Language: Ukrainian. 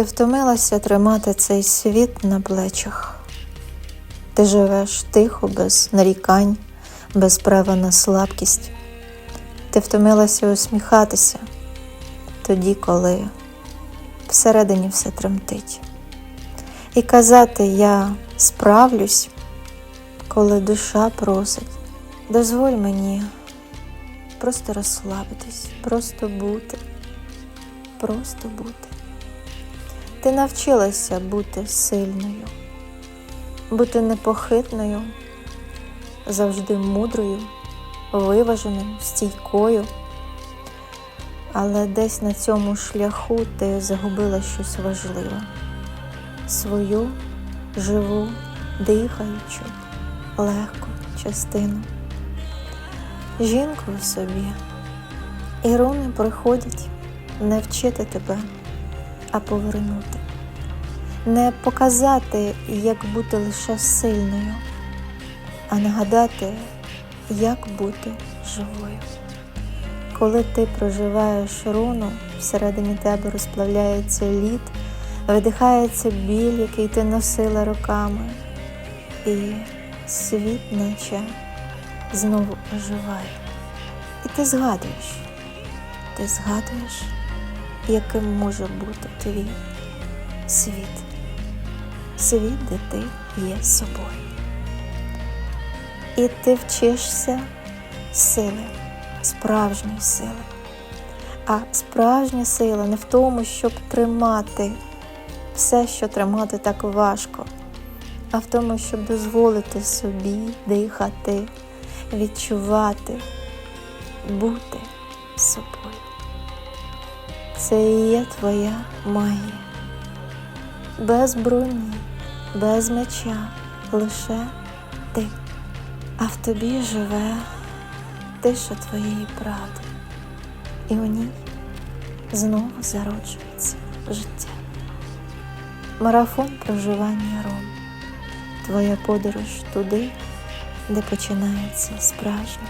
Ти втомилася тримати цей світ на плечах. Ти живеш тихо, без нарікань, без права на слабкість. Ти втомилася усміхатися тоді, коли всередині все тремтить. І казати я справлюсь, коли душа просить. Дозволь мені просто розслабитись, просто бути, просто бути. Ти навчилася бути сильною, бути непохитною, завжди мудрою, виваженою, стійкою. Але десь на цьому шляху ти загубила щось важливе свою живу, дихаючу, легку частину. Жінку в собі. І руни приходять не вчити тебе, а повернути, не показати, як бути лише сильною, а нагадати, як бути живою. Коли ти проживаєш руну, всередині тебе розплавляється лід, видихається біль, який ти носила роками, і світ наче знову оживає. І ти згадуєш, ти згадуєш, яким може бути твій світ, світ, де ти є собою. І ти вчишся сили, справжньої сили. А справжня сила не в тому, щоб тримати все, що тримати так важко, а в тому, щоб дозволити собі дихати, відчувати, бути собою. Це і є твоя магія. Без броні, без меча, лише ти. А в тобі живе тиша твоєї правди, і у ній знову зароджується життя. Марафон проживання Ром, твоя подорож туди, де починається справжнє